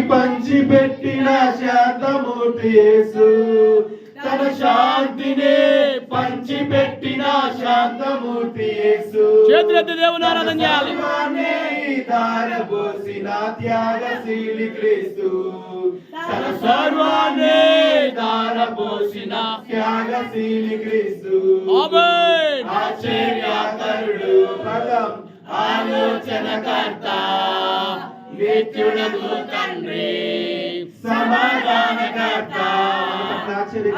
పంచిపెట్టిన శాంతమూర్తి యేసు. తన శాంతినే పంచిపెట్టిన శాంతమూర్తి యేసు. చేతులెత్తి దేవుని ఆరాధన చేయాలి. ధారపోసిన త్యాగశీలి క్రీస్తు. తన సర్వాన్నే ధారపోసిన త్యాగశీలి క్రీస్తు. ఆశ్చర్యకరుడు పదం ఆలోచనకర్త నిత్యుడగు తండ్రి. సమాధానకర్త.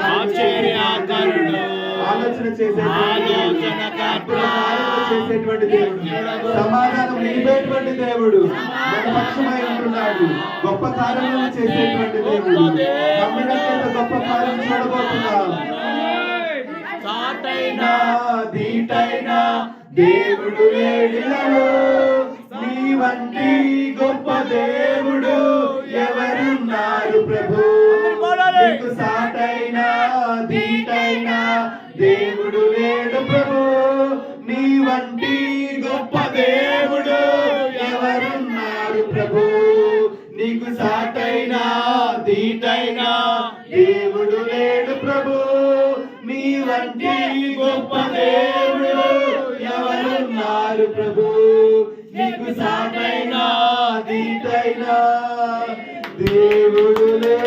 ఆశ్చర్యకరుడు. ఆలోచన చేసే ఆలోచనకర్త. చేసేటువంటి దేవుడు. సమాధానం నిలిపేటువంటి దేవుడు. పక్షమై ఉంటున్నాడు. గొప్ప కార్యములు చేసేటువంటి దేవుడు. నమ్మినంత గొప్ప కార్యం చూడబోతున్నాం సాటైనా దీటైన దేవుడు లేడిలలో నీ వంటి ప్రభు. నీకు సాటైన దీటైన దేవుడు లేడు ప్రభు. నీ వంటి గొప్ప దేవుడు ఎవరున్నారు ప్రభు? నీకు సాటైన దీటైన దేవుడు లేడు ప్రభు. నీ వంటి గొప్ప దేవుడు ఎవరున్నారు ప్రభు? నీకు సాటైన దీటైన దేవుడు లేడు